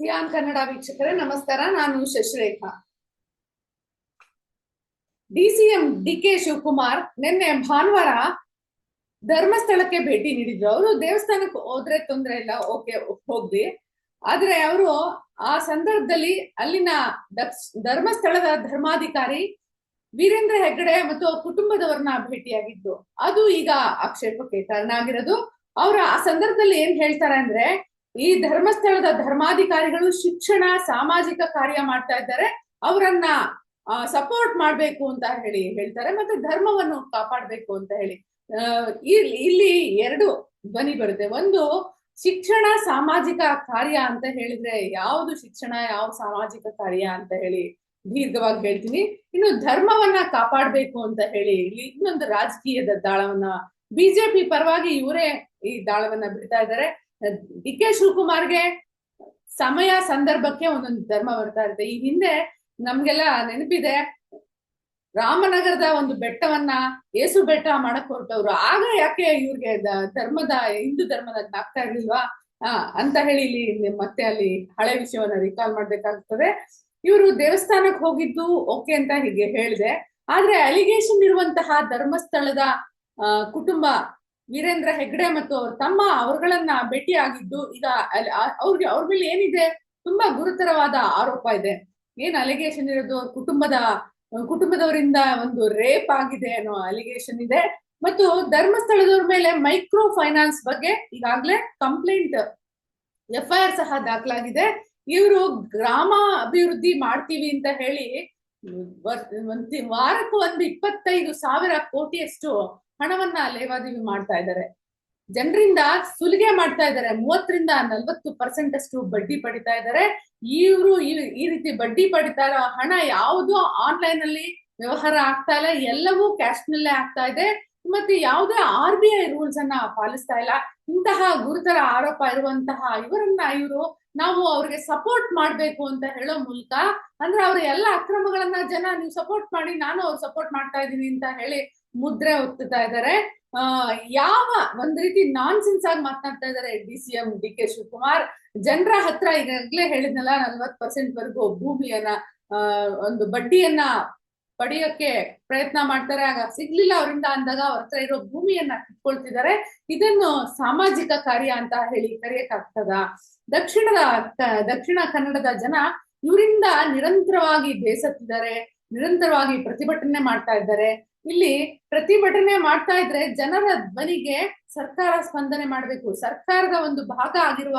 Xi'an Kannada ವೀಕ್ಷಕರೇ, ನಮಸ್ಕಾರ. ನಾನು Shashirekha. DCM D K Shivakumar ನಿನ್ನೆ ಭಾನುವಾರ ಧರ್ಮಸ್ಥಳಕ್ಕೆ ಭೇಟಿ ನೀಡಿದ್ರು. ಅವರು ದೇವಸ್ಥಾನಕ್ಕೆ ಹೋದ್ರೆ ತೊಂದ್ರೆ ಇಲ್ಲ, ಓಕೆ ಹೋಗ್ಲಿ ಆದ್ರೆ ಅವರು ಆ ಸಂದರ್ಭದಲ್ಲಿ ಅಲ್ಲಿನ ಧರ್ಮಸ್ಥಳದ ಧರ್ಮಾಧಿಕಾರಿ ವೀರೇಂದ್ರ ಹೆಗ್ಗಡೆ ಮತ್ತು ಕುಟುಂಬದವ್ರನ್ನ ಭೇಟಿಯಾಗಿದ್ದು. ಅದು ಈಗ ಆಕ್ಷೇಪಕ್ಕೆ ಕಾರಣ ಆಗಿರೋದು. ಅವ್ರ ಆ ಸಂದರ್ಭದಲ್ಲಿ ಏನ್ ಹೇಳ್ತಾರೆ ಅಂದ್ರೆ ಈ ಧರ್ಮಸ್ಥಳದ ಧರ್ಮಾಧಿಕಾರಿಗಳು ಶಿಕ್ಷಣ, ಸಾಮಾಜಿಕ ಕಾರ್ಯ ಮಾಡ್ತಾ ಇದ್ದಾರೆ. ಅವರನ್ನ ಸಪೋರ್ಟ್ ಮಾಡ್ಬೇಕು ಅಂತ ಹೇಳಿ ಹೇಳ್ತಾರೆ ಮತ್ತೆ ಧರ್ಮವನ್ನು ಕಾಪಾಡ್ಬೇಕು ಅಂತ ಹೇಳಿ. ಇಲ್ಲಿ ಎರಡು ಧ್ವನಿ ಬರುತ್ತೆ. ಒಂದು, ಶಿಕ್ಷಣ ಸಾಮಾಜಿಕ ಕಾರ್ಯ ಅಂತ ಹೇಳಿದ್ರೆ ಯಾವುದು ಶಿಕ್ಷಣ, ಯಾವ ಸಾಮಾಜಿಕ ಕಾರ್ಯ ಅಂತ ಹೇಳಿ ದೀರ್ಘವಾಗಿ ಹೇಳ್ತೀನಿ. ಇನ್ನು ಧರ್ಮವನ್ನ ಕಾಪಾಡ್ಬೇಕು ಅಂತ ಹೇಳಿ ಇಲ್ಲಿ ಇನ್ನೊಂದು ರಾಜಕೀಯದ ದಾಳವನ್ನ, ಬಿಜೆಪಿ ಪರವಾಗಿ ಇವರೇ ಈ ದಾಳವನ್ನ ಬಿಡ್ತಾ ಇದ್ದಾರೆ. ಡಿ ಕೆ ಶಿವಕುಮಾರ್ಗೆ ಸಮಯ ಸಂದರ್ಭಕ್ಕೆ ಒಂದೊಂದು ಧರ್ಮ ಬರ್ತಾ ಇರುತ್ತೆ. ಈ ಹಿಂದೆ ನಮ್ಗೆಲ್ಲ ನೆನಪಿದೆ, ರಾಮನಗರದ ಒಂದು ಬೆಟ್ಟವನ್ನ ಏಸು ಬೆಟ್ಟ ಮಾಡಕ್ ಹೊರಟವ್ರು. ಆಗ ಯಾಕೆ ಇವ್ರಿಗೆ ಧರ್ಮದ, ಹಿಂದೂ ಧರ್ಮದ ಆಗ್ತಾ ಇರ್ಲಿಲ್ವಾ? ಆ, ಅಂತ ಹೇಳಿ ಇಲ್ಲಿ ಮತ್ತೆ ಅಲ್ಲಿ ಹಳೆ ವಿಷಯವನ್ನ ರಿಕಾಲ್ ಮಾಡ್ಬೇಕಾಗ್ತದೆ. ಇವರು ದೇವಸ್ಥಾನಕ್ಕೆ ಹೋಗಿದ್ದು ಓಕೆ ಅಂತ ಹೀಗೆ ಹೇಳಿದೆ. ಆದ್ರೆ ಅಲಿಗೇಷನ್ ಇರುವಂತಹ ಧರ್ಮಸ್ಥಳದ ಕುಟುಂಬ ವೀರೇಂದ್ರ ಹೆಗ್ಡೆ ಮತ್ತು ಅವ್ರ ತಮ್ಮ ಅವರುಗಳನ್ನ ಭೇಟಿಯಾಗಿದ್ದು, ಈಗ ಅವ್ರಿಗೆ ಅವ್ರ ಮೇಲೆ ಏನಿದೆ? ತುಂಬಾ ಗುರುತರವಾದ ಆರೋಪ ಇದೆ. ಏನ್ ಅಲಿಗೇಷನ್ ಇರೋದು? ಅವ್ರ ಕುಟುಂಬದ ಕುಟುಂಬದವರಿಂದ ಒಂದು ರೇಪ್ ಆಗಿದೆ ಅನ್ನೋ ಅಲಿಗೇಷನ್ ಇದೆ. ಮತ್ತು ಧರ್ಮಸ್ಥಳದವ್ರ ಮೇಲೆ ಮೈಕ್ರೋ ಫೈನಾನ್ಸ್ ಬಗ್ಗೆ ಈಗಾಗ್ಲೇ ಕಂಪ್ಲೇಂಟ್ ಎಫ್ ಐ ಆರ್ ಸಹ ದಾಖಲಾಗಿದೆ. ಇವರು ಗ್ರಾಮ ಅಭಿವೃದ್ಧಿ ಮಾಡ್ತೀವಿ ಅಂತ ಹೇಳಿ ಒಂದ್ ವಾರಕ್ಕೂ ಒಂದು ಇಪ್ಪತ್ತೈದು ಸಾವಿರ ಕೋಟಿಯಷ್ಟು ಹಣವನ್ನ ಲೇವಾದೇವಿ ಮಾಡ್ತಾ ಇದ್ದಾರೆ. ಜನರಿಂದ ಸುಲಿಗೆ ಮಾಡ್ತಾ ಇದ್ದಾರೆ. ಮೂವತ್ತರಿಂದ ನಲ್ವತ್ತು ಪರ್ಸೆಂಟ್ ಅಷ್ಟು ಬಡ್ಡಿ ಪಡಿತಾ ಇದ್ದಾರೆ. ಇವರು ಈ ರೀತಿ ಬಡ್ಡಿ ಪಡಿತಾ ಇರೋ ಹಣ ಯಾವುದು ಆನ್ಲೈನ್ ಅಲ್ಲಿ ವ್ಯವಹಾರ ಆಗ್ತಾ ಇಲ್ಲ. ಎಲ್ಲವೂ ಕ್ಯಾಶ್ ನಲ್ಲೇ ಆಗ್ತಾ ಇದೆ. ಮತ್ತೆ ಯಾವುದೇ ಆರ್ ಬಿ ಐ ರೂಲ್ಸ್ ಅನ್ನ ಪಾಲಿಸ್ತಾ ಇಲ್ಲ. ಇಂತಹ ಗುರುತರ ಆರೋಪ ಇರುವಂತಹ ಇವರನ್ನ ಇವರು ನಾವು ಅವ್ರಿಗೆ ಸಪೋರ್ಟ್ ಮಾಡ್ಬೇಕು ಅಂತ ಹೇಳೋ ಮೂಲಕ ಅಂದ್ರೆ ಅವ್ರ ಎಲ್ಲ ಅಕ್ರಮಗಳನ್ನ ಜನ ನೀವು ಸಪೋರ್ಟ್ ಮಾಡಿ, ನಾನು ಅವ್ರು ಸಪೋರ್ಟ್ ಮಾಡ್ತಾ ಇದ್ದೀನಿ ಅಂತ ಹೇಳಿ ಮುದ್ರೆ ಒತ್ತುತ್ತಾ ಇದ್ದಾರೆ. ಯಾವ ಒಂದ್ ರೀತಿ ನಾನ್ ಸೆನ್ಸ್ ಆಗಿ ಮಾತನಾಡ್ತಾ ಇದ್ದಾರೆ D C M D K Shivakumar. ಜನರ ಹತ್ರ ಈಗಾಗ್ಲೇ ಹೇಳಿದ್ನಲ್ಲ ನಲ್ವತ್ ಪರ್ಸೆಂಟ್ ವರೆಗೂ ಭೂಮಿಯನ್ನ ಒಂದು ಬಡ್ಡಿಯನ್ನ ಪಡೆಯೋಕೆ ಪ್ರಯತ್ನ ಮಾಡ್ತಾರೆ. ಆಗ ಸಿಗ್ಲಿಲ್ಲ ಅವರಿಂದ ಅಂದಾಗ ಅವ್ರ ಹತ್ರ ಇರೋ ಭೂಮಿಯನ್ನ ಕಿತ್ಕೊಳ್ತಿದ್ದಾರೆ. ಇದನ್ನು ಸಾಮಾಜಿಕ ಕಾರ್ಯ ಅಂತ ಹೇಳಿ ಕರೆಯಕ್ಕಾಗ್ತದ ದಕ್ಷಿಣದ ದಕ್ಷಿಣ ಕನ್ನಡದ ಜನ ಇವರಿಂದ ನಿರಂತರವಾಗಿ ಬೇಸತ್ತಿದ್ದಾರೆ. ನಿರಂತರವಾಗಿ ಪ್ರತಿಭಟನೆ ಮಾಡ್ತಾ ಇದ್ದಾರೆ. ಇಲ್ಲಿ ಪ್ರತಿಭಟನೆ ಮಾಡ್ತಾ ಇದ್ರೆ ಜನರ ಧ್ವನಿಗೆ ಸರ್ಕಾರ ಸ್ಪಂದನೆ ಮಾಡಬೇಕು. ಸರ್ಕಾರದ ಒಂದು ಭಾಗ ಆಗಿರುವ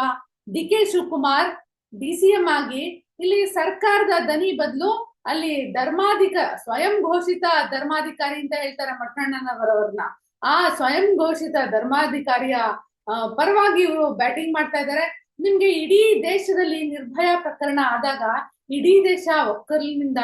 D K Shivakumar D C M ಆಗಿ ಇಲ್ಲಿ ಸರ್ಕಾರದ ದನಿ ಬದಲು ಅಲ್ಲಿ ಧರ್ಮಾಧಿಕ, ಸ್ವಯಂ ಘೋಷಿತ ಧರ್ಮಾಧಿಕಾರಿ ಅಂತ ಹೇಳ್ತಾರೆ ಮಠಣ್ಣನವರವ್ರನ್ನ. ಆ ಸ್ವಯಂ ಘೋಷಿತ ಧರ್ಮಾಧಿಕಾರಿಯ ಪರವಾಗಿ ಇವರು ಬ್ಯಾಟಿಂಗ್ ಮಾಡ್ತಾ ಇದ್ದಾರೆ ನಿಮ್ಗೆ ಇಡೀ ದೇಶದಲ್ಲಿ ನಿರ್ಭಯ ಪ್ರಕರಣ ಆದಾಗ ಇಡೀ ದೇಶ ಒಕ್ಕಲಿನಿಂದ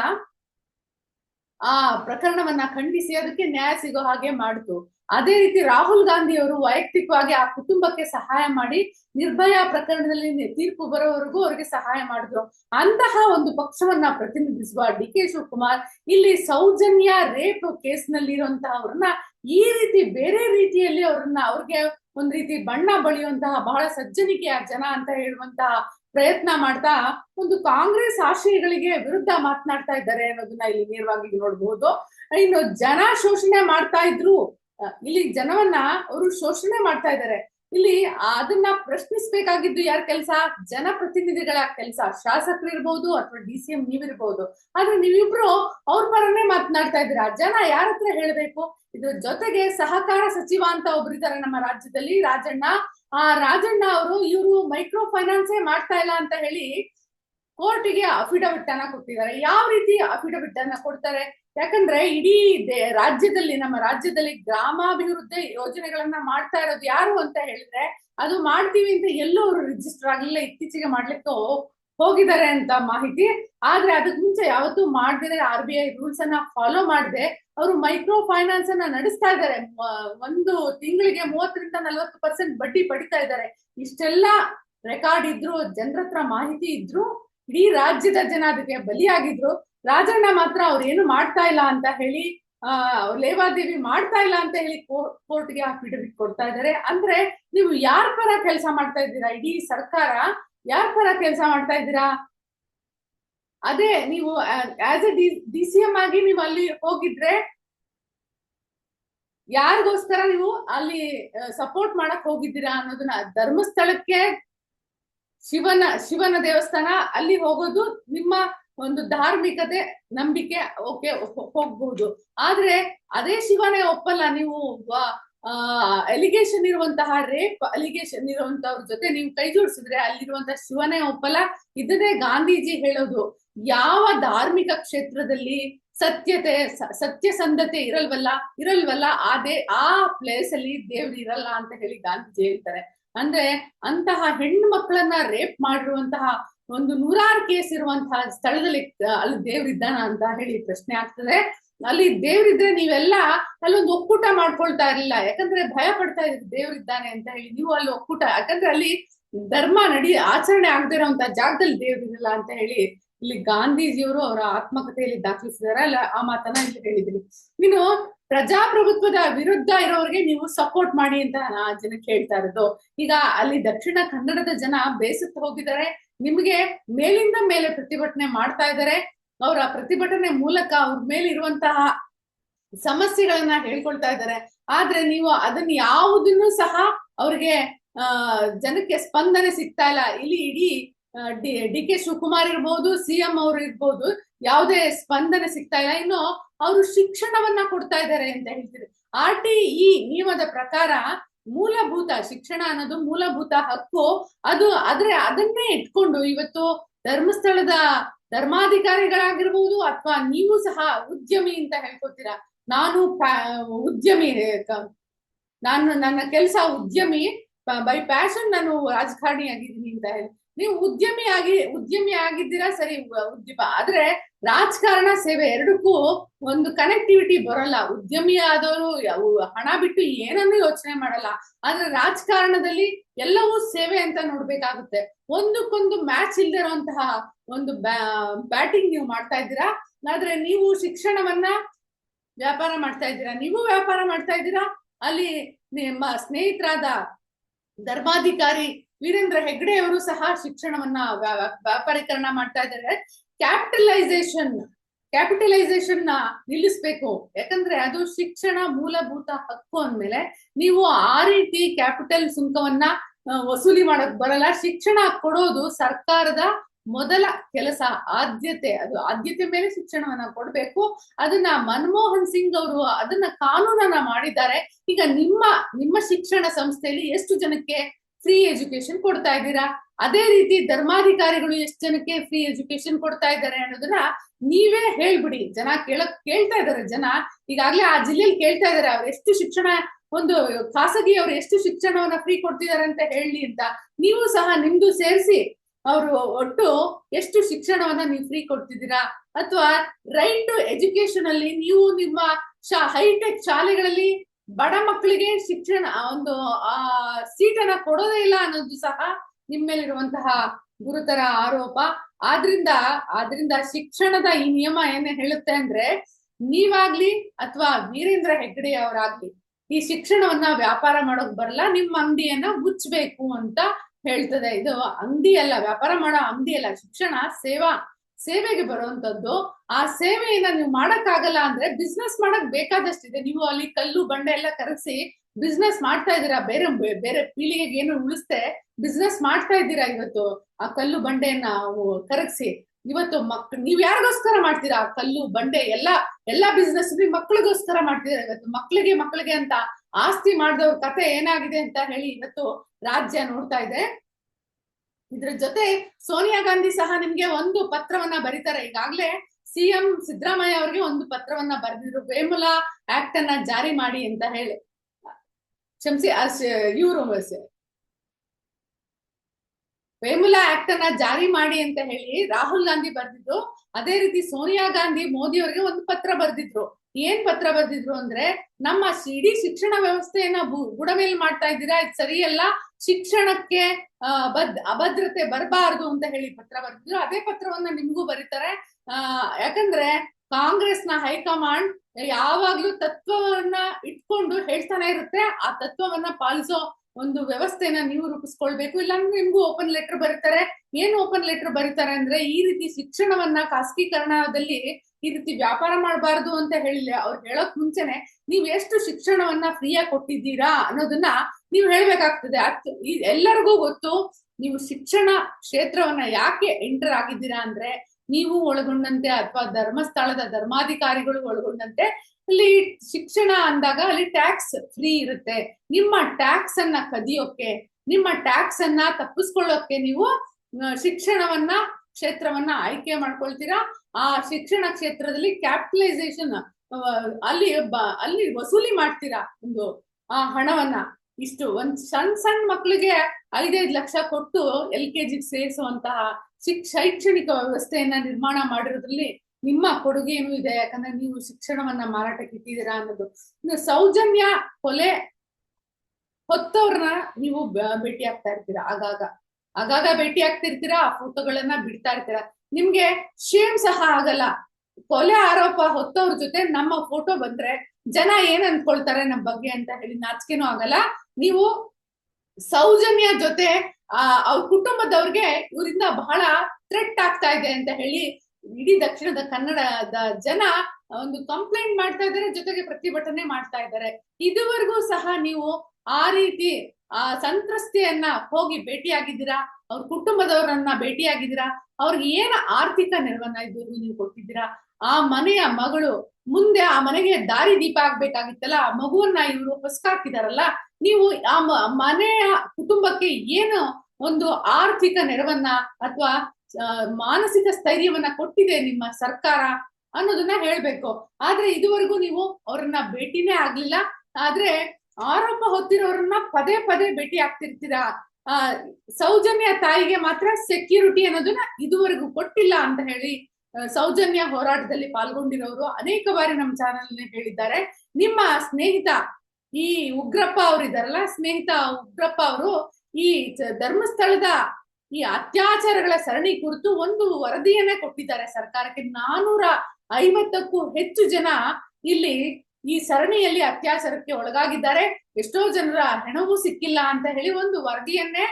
ಆ ಪ್ರಕರಣವನ್ನ ಖಂಡಿಸಿ, ಅದಕ್ಕೆ ನ್ಯಾಯ ಸಿಗೋ ಹಾಗೆ ಮಾಡಿತು. ಅದೇ ರೀತಿ ರಾಹುಲ್ ಗಾಂಧಿ ಅವರು ವೈಯಕ್ತಿಕವಾಗಿ ಆ ಕುಟುಂಬಕ್ಕೆ ಸಹಾಯ ಮಾಡಿ ನಿರ್ಭಯ ಪ್ರಕರಣದಲ್ಲಿ ತೀರ್ಪು ಬರೋವರೆಗೂ ಅವರಿಗೆ ಸಹಾಯ ಮಾಡಿದ್ರು. ಅಂತಹ ಒಂದು ಪಕ್ಷವನ್ನ ಪ್ರತಿನಿಧಿಸುವ ಡಿ ಕೆ ಶಿವಕುಮಾರ್ ಇಲ್ಲಿ ಸೌಜನ್ಯ ರೇಪ್ ಕೇಸ್ನಲ್ಲಿರುವಂತಹವ್ರನ್ನ ಈ ರೀತಿ ಬೇರೆ ರೀತಿಯಲ್ಲಿ ಅವ್ರನ್ನ ಅವ್ರಿಗೆ ಒಂದ್ ರೀತಿ ಬಣ್ಣ ಬಳಿಯುವಂತಹ ಬಹಳ ಸಜ್ಜನಿಕೆಯ ಜನ ಅಂತ ಹೇಳುವಂತಹ ಪ್ರಯತ್ನ ಮಾಡ್ತಾ ಒಂದು ಕಾಂಗ್ರೆಸ್ ಆಶಯಗಳಿಗೆ ವಿರುದ್ಧ ಮಾತನಾಡ್ತಾ ಇದ್ದಾರೆ ಅನ್ನೋದನ್ನ ಇಲ್ಲಿ ನೇರವಾಗಿ ನೋಡಬಹುದು ಇನ್ನು ಜನ ಶೋಷಣೆ ಮಾಡ್ತಾ ಇದ್ರು. ಇಲ್ಲಿ ಜನವನ್ನ ಅವರು ಶೋಷಣೆ ಮಾಡ್ತಾ ಇದ್ದಾರೆ. ಇಲ್ಲಿ ಅದನ್ನ ಪ್ರಶ್ನಿಸ್ಬೇಕಾಗಿದ್ದು ಯಾರ ಕೆಲಸ? ಜನಪ್ರತಿನಿಧಿಗಳ ಕೆಲಸ. ಶಾಸಕರು ಇರ್ಬೋದು ಅಥವಾ ಡಿ ಸಿ ಎಂ ನೀವಿರ್ಬೋದು. ಆದ್ರೆ ನೀವಿಬ್ರು ಅವ್ರ ಪರನೇ ಮಾತನಾಡ್ತಾ ಇದ್ದೀರಾ? ಜನ ಯಾರ ಹತ್ರ ಹೇಳ್ಬೇಕು? ಇದ್ರ ಜೊತೆಗೆ ಸಹಕಾರ ಸಚಿವ ಅಂತ ಒಬ್ರಿದ್ದಾರೆ ನಮ್ಮ ರಾಜ್ಯದಲ್ಲಿ, ರಾಜಣ್ಣ. ಆ ರಾಜಣ್ಣ ಅವರು ಇವರು ಮೈಕ್ರೋ ಫೈನಾನ್ಸೇ ಮಾಡ್ತಾ ಇಲ್ಲ ಅಂತ ಹೇಳಿ ಕೋರ್ಟಿಗೆ ಅಫಿಡವಿಟ್ ಅನ್ನ ಕೊಟ್ಟಿದ್ದಾರೆ. ಯಾವ ರೀತಿ ಅಫಿಡವಿಟ್ ಅನ್ನ ಕೊಡ್ತಾರೆ? ಯಾಕಂದ್ರೆ ಇಡೀ ರಾಜ್ಯದಲ್ಲಿ, ನಮ್ಮ ರಾಜ್ಯದಲ್ಲಿ ಗ್ರಾಮಾಭಿವೃದ್ಧಿ ಯೋಜನೆಗಳನ್ನ ಮಾಡ್ತಾ ಇರೋದು ಯಾರು ಅಂತ ಹೇಳಿದ್ರೆ, ಅದು ಮಾಡ್ತೀವಿ ಅಂತ ಎಲ್ಲೂ ಅವರು ರಿಜಿಸ್ಟರ್ ಆಗಲಿಲ್ಲ, ಇತ್ತೀಚೆಗೆ ಮಾಡ್ಲಿಕ್ಕೆ ಹೋಗಿದ್ದಾರೆ ಅಂತ ಮಾಹಿತಿ. ಆದ್ರೆ ಅದಕ್ ಮುಂಚೆ ಯಾವತ್ತೂ ಮಾಡದಿದ್ರೆ ಆರ್ ಬಿ ಐ ರೂಲ್ಸ್ ಅನ್ನ ಫಾಲೋ ಮಾಡದೆ, ಅವರು ಮೈಕ್ರೋ ಫೈನಾನ್ಸ್ ಅನ್ನ ನಡೆಸ್ತಾ ಇದ್ದಾರೆ. ಒಂದು ತಿಂಗಳಿಗೆ ಮೂವತ್ತರಿಂದ ನಲವತ್ತು ಪರ್ಸೆಂಟ್ ಬಡ್ಡಿ ಪಡಿತಾ ಇದ್ದಾರೆ. ಇಷ್ಟೆಲ್ಲ ರೆಕಾರ್ಡ್ ಇದ್ರು ಜನರ ಮಾಹಿತಿ ಇದ್ರು, ಇಡೀ ರಾಜ್ಯದ ಜನ ಅದಕ್ಕೆ ಬಲಿಯಾಗಿದ್ರು. ರಾಜಣ್ಣ ಮಾತ್ರ ಅವ್ರು ಏನು ಮಾಡ್ತಾ ಇಲ್ಲ ಅಂತ ಹೇಳಿ, ಆ ಲೇವಾದೇವಿ ಮಾಡ್ತಾ ಇಲ್ಲ ಅಂತ ಹೇಳಿ ಕೋರ್ಟ್ಗೆ ಅಫಿಡವಿಟ್ ಕೊಡ್ತಾ ಇದ್ದಾರೆ ಅಂದ್ರೆ ನೀವು ಯಾರ ಪರ ಕೆಲಸ ಮಾಡ್ತಾ ಇದ್ದೀರಾ? ಇಡೀ ಸರ್ಕಾರ ಯಾರ ಪರ ಕೆಲಸ ಮಾಡ್ತಾ ಇದ್ದೀರಾ? ಅದೇ ನೀವು as a D C M ಆಗಿ ನೀವು ಅಲ್ಲಿ ಹೋಗಿದ್ರೆ ಯಾರಿಗೋಸ್ಕರ ನೀವು ಅಲ್ಲಿ ಸಪೋರ್ಟ್ ಮಾಡಕ್ ಹೋಗಿದ್ದೀರಾ ಅನ್ನೋದನ್ನ ಧರ್ಮಸ್ಥಳಕ್ಕೆ ಶಿವನ ಶಿವನ ದೇವಸ್ಥಾನ ಅಲ್ಲಿ ಹೋಗೋದು ನಿಮ್ಮ ಒಂದು ಧಾರ್ಮಿಕತೆ, ನಂಬಿಕೆ, ಓಕೆ ಹೋಗ್ಬಹುದು ಆದ್ರೆ ಅದೇ ಶಿವನೇ ಒಪ್ಪಲ್ಲ ನೀವು ಅಲಿಗೇಷನ್ ಇರುವಂತಹ ರೇಪ್ ಅಲಿಗೇಷನ್ ಇರುವಂತವ್ರ ಜೊತೆ ನೀವು ಕೈ ಜೋಡಿಸಿದ್ರೆ ಅಲ್ಲಿರುವಂತಹ ಶಿವನೇ ಒಪ್ಪಲ್ಲ. ಇದನ್ನೇ ಗಾಂಧೀಜಿ ಹೇಳೋದು. ಯಾವ ಧಾರ್ಮಿಕ ಕ್ಷೇತ್ರದಲ್ಲಿ ಸತ್ಯತೆ ಸತ್ಯಸಂಧತೆ ಇರಲ್ವಲ್ಲ ಇರಲ್ವಲ್ಲ, ಅದೇ ಆ ಪ್ಲೇಸ್ ಅಲ್ಲಿ ದೇವ್ರು ಇರಲ್ಲ ಅಂತ ಹೇಳಿ ಗಾಂಧೀಜಿ ಹೇಳ್ತಾರೆ. ಅಂದ್ರೆ ಅಂತಹ ಹೆಣ್ಣು ಮಕ್ಕಳನ್ನ ರೇಪ್ ಮಾಡಿರುವಂತಹ ಒಂದು ನೂರಾರು ಕೇಸ್ ಇರುವಂತಹ ಸ್ಥಳದಲ್ಲಿ ಅಲ್ಲಿ ದೇವ್ರಿದ್ದಾನ ಅಂತ ಹೇಳಿ ಪ್ರಶ್ನೆ ಆಗ್ತದೆ. ಅಲ್ಲಿ ದೇವ್ರಿದ್ರೆ ನೀವೆಲ್ಲ ಅಲ್ಲೊಂದು ಒಕ್ಕೂಟ ಮಾಡ್ಕೊಳ್ತಾ ಇರಲಿಲ್ಲ. ಯಾಕಂದ್ರೆ ಭಯ ಪಡ್ತಾ ಇದ್ರಿ ದೇವ್ರಿದ್ದಾನೆ ಅಂತ ಹೇಳಿ ನೀವು ಅಲ್ಲಿ ಒಕ್ಕೂಟ, ಯಾಕಂದ್ರೆ ಅಲ್ಲಿ ಧರ್ಮ ನಡಿ, ಆಚರಣೆ ಆಗದೆ ಜಾಗದಲ್ಲಿ ದೇವ್ರಿರಲ್ಲ ಅಂತ ಹೇಳಿ ಇಲ್ಲಿ ಗಾಂಧೀಜಿಯವರು ಅವರ ಆತ್ಮಕಥೆಯಲ್ಲಿ ದಾಖಲಿಸಿದಾರೆ ಅಲ್ಲ, ಆ ಮಾತನ್ನ ಇಲ್ಲಿ ಹೇಳಿದ್ರಿ ಇನ್ನು ಪ್ರಜಾಪ್ರಭುತ್ವದ ವಿರುದ್ಧ ಇರೋರಿಗೆ ನೀವು ಸಪೋರ್ಟ್ ಮಾಡಿ ಅಂತ ನಾ ಜನಕ್ಕೆ ಹೇಳ್ತಾ ಇರೋದು. ಈಗ ಅಲ್ಲಿ ದಕ್ಷಿಣ ಕನ್ನಡದ ಜನ ಬೇಸತ್ತು ಹೋಗಿದ್ದಾರೆ. ನಿಮ್ಗೆ ಮೇಲಿಂದ ಮೇಲೆ ಪ್ರತಿಭಟನೆ ಮಾಡ್ತಾ ಇದ್ದಾರೆ. ಅವರ ಪ್ರತಿಭಟನೆ ಮೂಲಕ ಅವ್ರ ಮೇಲೆ ಇರುವಂತಹ ಸಮಸ್ಯೆಗಳನ್ನ ಹೇಳ್ಕೊಳ್ತಾ ಇದ್ದಾರೆ. ಆದ್ರೆ ನೀವು ಅದನ್ನ ಯಾವುದನ್ನು ಸಹ ಅವ್ರಿಗೆ ಜನಕ್ಕೆ ಸ್ಪಂದನೆ ಸಿಗ್ತಾ ಇಲ್ಲ. ಇಲ್ಲಿ ಇಡೀ ಡಿ ಕೆ ಶಿವಕುಮಾರ್ ಇರ್ಬೋದು ಸಿಎಂ ಅವರು ಇರ್ಬೋದು, ಯಾವುದೇ ಸ್ಪಂದನೆ ಸಿಗ್ತಾ ಇಲ್ಲ. ಇನ್ನು ಅವರು ಶಿಕ್ಷಣವನ್ನ ಕೊಡ್ತಾ ಇದ್ದಾರೆ ಅಂತ ಹೇಳ್ತೀರಿ ಆರ್ ಟಿ ಇ ನಿಯಮದ ಪ್ರಕಾರ ಮೂಲಭೂತ ಶಿಕ್ಷಣ ಅನ್ನೋದು ಮೂಲಭೂತ ಹಕ್ಕು. ಅದು ಆದ್ರೆ ಅದನ್ನೇ ಇಟ್ಕೊಂಡು ಇವತ್ತು ಧರ್ಮಸ್ಥಳದ ಧರ್ಮಾಧಿಕಾರಿಗಳಾಗಿರ್ಬೋದು ಅಥವಾ ನೀವು ಸಹ ಉದ್ಯಮಿ ಅಂತ ಹೇಳ್ಕೊತೀರಾ. ನಾನು ಉದ್ಯಮಿ ನಾನು ನನ್ನ ಕೆಲಸ ಉದ್ಯಮಿ. ಬೈ ಪ್ಯಾಷನ್ ನಾನು ರಾಜಕಾರಣಿ ಆಗಿದ್ದೀನಿ ಅಂತ ಹೇಳಿ. ನೀವು ಉದ್ಯಮಿ ಆಗಿ, ಉದ್ಯಮಿ ಆಗಿದ್ದೀರಾ ಸರಿ ಉದ್ಯಮ. ಆದ್ರೆ ರಾಜಕಾರಣ ಸೇವೆ ಎರಡಕ್ಕೂ ಒಂದು ಕನೆಕ್ಟಿವಿಟಿ ಬರಲ್ಲ. ಉದ್ಯಮಿ ಆದವರು ಹಣ ಬಿಟ್ಟು ಏನನ್ನು ಯೋಚನೆ ಮಾಡಲ್ಲ. ಆದ್ರೆ ರಾಜಕಾರಣದಲ್ಲಿ ಎಲ್ಲವೂ ಸೇವೆ ಅಂತ ನೋಡ್ಬೇಕಾಗುತ್ತೆ. ಒಂದಕ್ಕೊಂದು ಮ್ಯಾಚ್ ಇಲ್ದೇ ಇರುವಂತಹ ಒಂದು ಬ್ಯಾಟಿಂಗ್ ನೀವು ಮಾಡ್ತಾ ಇದ್ದೀರಾ? ಆದ್ರೆ ನೀವು ಶಿಕ್ಷಣವನ್ನ ವ್ಯಾಪಾರ ಮಾಡ್ತಾ ಇದ್ದೀರಾ? ನೀವು ವ್ಯಾಪಾರ ಮಾಡ್ತಾ ಇದ್ದೀರಾ? ಅಲ್ಲಿ ನಿಮ್ಮ ಸ್ನೇಹಿತರಾದ ಧರ್ಮಾಧಿಕಾರಿ ವೀರೇಂದ್ರ ಹೆಗ್ಡೆ ಅವರು ಸಹ ಶಿಕ್ಷಣವನ್ನ ವ್ಯಾಪಾರೀಕರಣ ಮಾಡ್ತಾ ಇದ್ದಾರೆ. ಕ್ಯಾಪಿಟಲೈಸೇಷನ್ ಕ್ಯಾಪಿಟಲೈಸೇಷನ್ನ ನಿಲ್ಲಿಸ್ಬೇಕು. ಯಾಕಂದ್ರೆ ಅದು ಶಿಕ್ಷಣ ಮೂಲಭೂತ ಹಕ್ಕು ಅಂದ್ಮೇಲೆ ನೀವು ಆ ರೀತಿ ಕ್ಯಾಪಿಟಲ್ ಸುಂಕವನ್ನ ವಸೂಲಿ ಮಾಡಕ್ ಬರಲ್ಲ. ಶಿಕ್ಷಣ ಕೊಡೋದು ಸರ್ಕಾರದ ಮೊದಲ ಕೆಲಸ, ಆದ್ಯತೆ. ಅದು ಆದ್ಯತೆ ಮೇಲೆ ಶಿಕ್ಷಣವನ್ನ ಕೊಡ್ಬೇಕು. ಅದನ್ನ ಮನಮೋಹನ್ ಸಿಂಗ್ ಅವರು ಅದನ್ನ ಕಾನೂನನ್ನ ಮಾಡಿದ್ದಾರೆ. ಈಗ ನಿಮ್ಮ ನಿಮ್ಮ ಶಿಕ್ಷಣ ಸಂಸ್ಥೆಯಲ್ಲಿ ಎಷ್ಟು ಜನಕ್ಕೆ ಫ್ರೀ ಎಜುಕೇಶನ್ ಕೊಡ್ತಾ ಇದ್ದೀರಾ? ಅದೇ ರೀತಿ ಧರ್ಮಾಧಿಕಾರಿಗಳು ಎಷ್ಟು ಜನಕ್ಕೆ ಫ್ರೀ ಎಜುಕೇಶನ್ ಕೊಡ್ತಾ ಇದ್ದಾರೆ ಅನ್ನೋದನ್ನ ನೀವೇ ಹೇಳ್ಬಿಡಿ. ಜನ ಕೇಳಕ್, ಕೇಳ್ತಾ ಇದಾರೆ ಜನ. ಈಗಾಗ್ಲೇ ಆ ಜಿಲ್ಲೆಯಲ್ಲಿ ಕೇಳ್ತಾ ಇದಾರೆ ಅವ್ರು ಎಷ್ಟು ಶಿಕ್ಷಣ, ಒಂದು ಖಾಸಗಿ ಅವ್ರು ಎಷ್ಟು ಶಿಕ್ಷಣವನ್ನ ಫ್ರೀ ಕೊಡ್ತಿದ್ದಾರೆ ಅಂತ ಹೇಳಿ ಅಂತ. ನೀವು ಸಹ ನಿಮ್ದು ಸೇರಿಸಿ, ಅವರು ಒಟ್ಟು ಎಷ್ಟು ಶಿಕ್ಷಣವನ್ನ ನೀವು ಫ್ರೀ ಕೊಡ್ತಿದ್ದೀರಾ? ಅಥವಾ ರೈಟ್ ಟು ಎಜುಕೇಶನ್ ಅಲ್ಲಿ ನೀವು ನಿಮ್ಮ ಶಾ, ಹೈಟೆಕ್ ಶಾಲೆಗಳಲ್ಲಿ ಬಡ ಮಕ್ಕಳಿಗೆ ಶಿಕ್ಷಣ, ಒಂದು, ಆ ಸೀಟನ್ನ ಕೊಡೋದೇ ಇಲ್ಲ ಅನ್ನೋದು ಸಹ ನಿಮ್ಮ ಮೇಲಿರುವಂತಹ ಗುರುತರ ಆರೋಪ. ಆದ್ರಿಂದ ಆದ್ರಿಂದ ಶಿಕ್ಷಣದ ಈ ನಿಯಮ ಏನ್ ಹೇಳುತ್ತೆ ಅಂದ್ರೆ, ನೀವಾಗ್ಲಿ ಅಥವಾ ವೀರೇಂದ್ರ ಹೆಗ್ಗಡೆ ಅವರಾಗ್ಲಿ, ಈ ಶಿಕ್ಷಣವನ್ನ ವ್ಯಾಪಾರ ಮಾಡೋಕ್ ಬರಲ್ಲ ನಿಮ್ಮ ಅಂಗಡಿಯನ್ನ ಮುಚ್ಚಬೇಕು ಅಂತ ಹೇಳ್ತದೆ. ಇದು ಅಂಗಡಿ ಅಲ್ಲ, ವ್ಯಾಪಾರ ಮಾಡೋ ಅಂಗಡಿ ಅಲ್ಲ, ಶಿಕ್ಷಣ, ಸೇವಾ. ಸೇವೆಗೆ ಬರುವಂತದ್ದು, ಆ ಸೇವೆಯನ್ನ ನೀವು ಮಾಡಕ್ಕಾಗಲ್ಲ ಅಂದ್ರೆ ಬಿಸ್ನೆಸ್ ಮಾಡಕ್ ಬೇಕಾದಷ್ಟಿದೆ. ನೀವು ಅಲ್ಲಿ ಕಲ್ಲು, ಬಂಡೆ ಎಲ್ಲ ಕರೆಸಿ ಬಿಸ್ನೆಸ್ ಮಾಡ್ತಾ ಇದ್ದೀರಾ? ಬೇರೆ ಬೇರೆ ಪೀಳಿಗೆಗೆ ಏನು ಉಳಿಸ್ತೆ ಬಿಸ್ನೆಸ್ ಮಾಡ್ತಾ ಇದ್ದೀರಾ ಇವತ್ತು? ಆ ಕಲ್ಲು, ಬಂಡೆಯನ್ನ ಕರಗಿಸಿ. ಇವತ್ತು ಮಕ್, ನೀವ್ ಯಾರಿಗೋಸ್ಕರ ಮಾಡ್ತೀರಾ? ಆ ಕಲ್ಲು, ಬಂಡೆ ಎಲ್ಲಾ ಎಲ್ಲಾ ಬಿಸ್ನೆಸ್ ಮಕ್ಳಿಗೋಸ್ಕರ ಮಾಡ್ತೀರಾ ಇವತ್ತು? ಮಕ್ಳಿಗೆ ಮಕ್ಳಿಗೆ ಅಂತ ಆಸ್ತಿ ಮಾಡಿದವ್ರ ಕತೆ ಏನಾಗಿದೆ ಅಂತ ಹೇಳಿ ಇವತ್ತು ರಾಜ್ಯ ನೋಡ್ತಾ ಇದೆ. ಇದ್ರ ಜೊತೆ ಸೋನಿಯಾ ಗಾಂಧಿ ಸಹ ನಿಮ್ಗೆ ಒಂದು ಪತ್ರವನ್ನ ಬರೀತಾರೆ. ಈಗಾಗ್ಲೇ ಸಿಎಂ ಸಿದ್ದರಾಮಯ್ಯ ಅವರಿಗೆ ಒಂದು ಪತ್ರವನ್ನ ಬರೆದಿದ್ರು. ವೇಮುಲಾ ಆಕ್ಟ್ ಅನ್ನ ಜಾರಿ ಮಾಡಿ ಅಂತ ಹೇಳಿ. ಕ್ಷಮಿಸಿ ಇವರು ವೇಮುಲಾ ಆಕ್ಟ್ ಅನ್ನ ಜಾರಿ ಮಾಡಿ ಅಂತ ಹೇಳಿ ರಾಹುಲ್ ಗಾಂಧಿ ಬರೆದಿದ್ರು. ಅದೇ ರೀತಿ ಸೋನಿಯಾ ಗಾಂಧಿ ಮೋದಿ ಅವರಿಗೆ ಒಂದು ಪತ್ರ ಬರೆದಿದ್ರು. ಏನ್ ಪತ್ರ ಬರೆದಿದ್ರು ಅಂದ್ರೆ, ನಮ್ಮ ಇಡೀ ಶಿಕ್ಷಣ ವ್ಯವಸ್ಥೆಯನ್ನ ಬುಡಮೇಲೆ ಬುಡಮೇಲ್ ಮಾಡ್ತಾ ಇದ್ದೀರಾ? ಇದು ಸರಿಯಲ್ಲ. ಶಿಕ್ಷಣಕ್ಕೆ ಅಬದ್ ಬದ್ ಅಭದ್ರತೆ ಬರಬಾರದು ಅಂತ ಹೇಳಿ ಪತ್ರ ಬರ್ತಿದ್ರು ಅದೇ ಪತ್ರವನ್ನ ನಿಮ್ಗೂ ಬರೀತಾರೆ. ಆ, ಯಾಕಂದ್ರೆ ಕಾಂಗ್ರೆಸ್ನ ಹೈಕಮಾಂಡ್ ಯಾವಾಗ್ಲೂ ತತ್ವವನ್ನ ಇಟ್ಕೊಂಡು ಹೇಳ್ತಾನೆ ಇರುತ್ತೆ. ಆ ತತ್ವವನ್ನ ಪಾಲಿಸೋ ಒಂದು ವ್ಯವಸ್ಥೆನ ನೀವು ರೂಪಿಸ್ಕೊಳ್ಬೇಕು. ಇಲ್ಲಾಂದ್ರೆ ನಿಮ್ಗೂ ಓಪನ್ ಲೆಟರ್ ಬರೀತಾರೆ. ಏನು ಓಪನ್ ಲೆಟರ್ ಬರೀತಾರೆ ಅಂದ್ರೆ ಈ ರೀತಿ ಶಿಕ್ಷಣವನ್ನ ಖಾಸಗೀಕರಣದಲ್ಲಿ ಈ ರೀತಿ ವ್ಯಾಪಾರ ಮಾಡಬಾರ್ದು ಅಂತ ಹೇಳಿ, ಅವ್ರು ಹೇಳೋಕ್ ಮುಂಚೆನೆ ನೀವ್ ಎಷ್ಟು ಶಿಕ್ಷಣವನ್ನ ಫ್ರೀಯಾಗಿ ಕೊಟ್ಟಿದ್ದೀರಾ ಅನ್ನೋದನ್ನ ನೀವು ಹೇಳ್ಬೇಕಾಗ್ತದೆ ಎಲ್ಲರಿಗೂ ಗೊತ್ತು, ನೀವು ಶಿಕ್ಷಣ ಕ್ಷೇತ್ರವನ್ನ ಯಾಕೆ ಎಂಟರ್ ಆಗಿದ್ದೀರಾ ಅಂದ್ರೆ, ನೀವು ಒಳಗೊಂಡಂತೆ ಅಥವಾ ಧರ್ಮಸ್ಥಳದ ಧರ್ಮಾಧಿಕಾರಿಗಳು ಒಳಗೊಂಡಂತೆ, ಅಲ್ಲಿ ಶಿಕ್ಷಣ ಅಂದಾಗ ಅಲ್ಲಿ ಟ್ಯಾಕ್ಸ್ ಫ್ರೀ ಇರುತ್ತೆ. ನಿಮ್ಮ ಟ್ಯಾಕ್ಸ್ ಅನ್ನ ಕದಿಯೋಕೆ, ನಿಮ್ಮ ಟ್ಯಾಕ್ಸ್ ಅನ್ನ ತಪ್ಪಿಸ್ಕೊಳ್ಳೋಕೆ ನೀವು ಶಿಕ್ಷಣವನ್ನ, ಕ್ಷೇತ್ರವನ್ನ ಆಯ್ಕೆ ಮಾಡ್ಕೊಳ್ತೀರಾ? ಆ ಶಿಕ್ಷಣ ಕ್ಷೇತ್ರದಲ್ಲಿ ಕ್ಯಾಪಿಟಲೈಸೇಷನ್ ಅಲ್ಲಿ ಅಲ್ಲಿ ವಸೂಲಿ ಮಾಡ್ತೀರಾ ಒಂದು, ಆ ಹಣವನ್ನ? ಇಷ್ಟು ಒಂದ್ ಸಣ್ಣ ಸಣ್ಣ ಮಕ್ಳಿಗೆ ಐದೈದು ಲಕ್ಷ ಕೊಟ್ಟು ಎಲ್ ಕೆ ಜಿ ಸೇರಿಸುವಂತಹ ಶಿಕ್ ಶೈಕ್ಷಣಿಕ ವ್ಯವಸ್ಥೆಯನ್ನ ನಿರ್ಮಾಣ ಮಾಡಿರೋದ್ರಲ್ಲಿ ನಿಮ್ಮ ಕೊಡುಗೆ ಏನು ಇದೆ? ಯಾಕಂದ್ರೆ ನೀವು ಶಿಕ್ಷಣವನ್ನ ಮಾರಾಟಕ್ಕೆ ಇಟ್ಟಿದ್ದೀರಾ ಅನ್ನೋದು. ಇನ್ನು ಸೌಜನ್ಯ ಕೊಲೆ ಹೊತ್ತವ್ರನ್ನ ನೀವು ಭೇಟಿ ಆಗ್ತಾ ಇರ್ತೀರಾ? ಆಗಾಗ. ಆಗಾಗ ಭೇಟಿ ಆಗ್ತಿರ್ತೀರಾ? ಆ ಫೋಟೋಗಳನ್ನ ಬಿಡ್ತಾ ಇರ್ತೀರಾ? ನಿಮ್ಗೆ ಶೇಮ್ ಸಹ ಆಗಲ್ಲ. ಕೊಲೆ ಆರೋಪ ಹೊತ್ತವ್ರ ಜೊತೆ ನಮ್ಮ ಫೋಟೋ ಬಂದ್ರೆ ಜನ ಏನ್ ಅನ್ಕೊಳ್ತಾರೆ ನಮ್ ಬಗ್ಗೆ ಅಂತ ಹೇಳಿ ನಾಚಿಕೆನೂ ಆಗಲ್ಲ. ನೀವು ಸೌಜನ್ಯ ಜೊತೆ, ಆ, ಅವ್ರ ಕುಟುಂಬದವ್ರಿಗೆ ಇವರಿಂದ ಬಹಳ ಥ್ರೆಟ್ ಆಗ್ತಾ ಇದೆ ಅಂತ ಹೇಳಿ ಇಡೀ ದಕ್ಷಿಣದ ಕನ್ನಡದ ಜನ ಒಂದು ಕಂಪ್ಲೇಂಟ್ ಮಾಡ್ತಾ ಇದ್ದಾರೆ ಜೊತೆಗೆ ಪ್ರತಿಭಟನೆ ಮಾಡ್ತಾ ಇದ್ದಾರೆ ಇದುವರೆಗೂ ಸಹ ನೀವು ಆ ರೀತಿ ಆ ಸಂತ್ರಸ್ತೆಯನ್ನ ಹೋಗಿ ಭೇಟಿಯಾಗಿದ್ದೀರಾ? ಅವ್ರ ಕುಟುಂಬದವರನ್ನ ಭೇಟಿಯಾಗಿದ್ದೀರಾ? ಅವ್ರಿಗೆ ಏನ ಆರ್ಥಿಕ ನೆರವನ್ನ ಇದುವರೆಗೂ ನೀವು ಕೊಟ್ಟಿದ್ದೀರಾ ಆ ಮನೆಯ ಮಗಳು ಮುಂದೆ ಆ ಮನೆಗೆ ದಾರಿ ದೀಪ ಆಗ್ಬೇಕಾಗಿತ್ತಲ್ಲ ಆ ಮಗುವನ್ನ ಇವರು ಹೊಸ್ಕಾಕಿದಾರಲ್ಲ, ನೀವು ಆ ಮನೆಯ ಕುಟುಂಬಕ್ಕೆ ಏನು ಒಂದು ಆರ್ಥಿಕ ನೆರವನ್ನ ಅಥವಾ ಮಾನಸಿಕ ಸ್ಥೈರ್ಯವನ್ನ ಕೊಟ್ಟಿದೆ ನಿಮ್ಮ ಸರ್ಕಾರ ಅನ್ನೋದನ್ನ ಹೇಳ್ಬೇಕು. ಆದ್ರೆ ಇದುವರೆಗೂ ನೀವು ಅವ್ರನ್ನ ಭೇಟಿನೇ ಆಗ್ಲಿಲ್ಲ. ಆದ್ರೆ ಆರೋಪ ಹೊತ್ತಿರೋರನ್ನ ಪದೇ ಪದೇ ಭೇಟಿ ಆಗ್ತಿರ್ತೀರಾ? ಆ, ಸೌಜನ್ಯ ತಾಯಿಗೆ ಮಾತ್ರ ಸೆಕ್ಯೂರಿಟಿ ಅನ್ನೋದನ್ನ ಇದುವರೆಗೂ ಕೊಟ್ಟಿಲ್ಲ ಅಂತ ಹೇಳಿ ಸೌಜನ್ಯ ಹೋರಾಟದಲ್ಲಿ ಪಾಲ್ಗೊಂಡಿರೋರು ಅನೇಕ ಬಾರಿ ನಮ್ಮ ಚಾನಲ್ ಹೇಳಿದ್ದಾರೆ. ನಿಮ್ಮ ಸ್ನೇಹಿತ, ಈ ಉಗ್ರಪ್ಪ ಅವರಿದ್ದಾರಲ್ಲ ಸ್ನೇಹಿತ ಉಗ್ರಪ್ಪ ಅವರು ಈ ಧರ್ಮಸ್ಥಳದ ಈ ಅತ್ಯಾಚಾರಗಳ ಸರಣಿ ಕುರಿತು ಒಂದು ವರದಿಯನ್ನೇ ಕೊಟ್ಟಿದ್ದಾರೆ ಸರ್ಕಾರಕ್ಕೆ. ನಾನೂರ ಐವತ್ತಕ್ಕೂ ಹೆಚ್ಚು ಜನ ಇಲ್ಲಿ ಈ ಸರಣಿಯಲ್ಲಿ ಅತ್ಯಾಚಾರಕ್ಕೆ ಒಳಗಾಗಿದ್ದಾರೆ. ಎಷ್ಟೋ ಜನರ ಹೆಣವೂ ಸಿಕ್ಕಿಲ್ಲ ಅಂತ ಹೇಳಿ ಒಂದು ವರದಿಯನ್ನೇ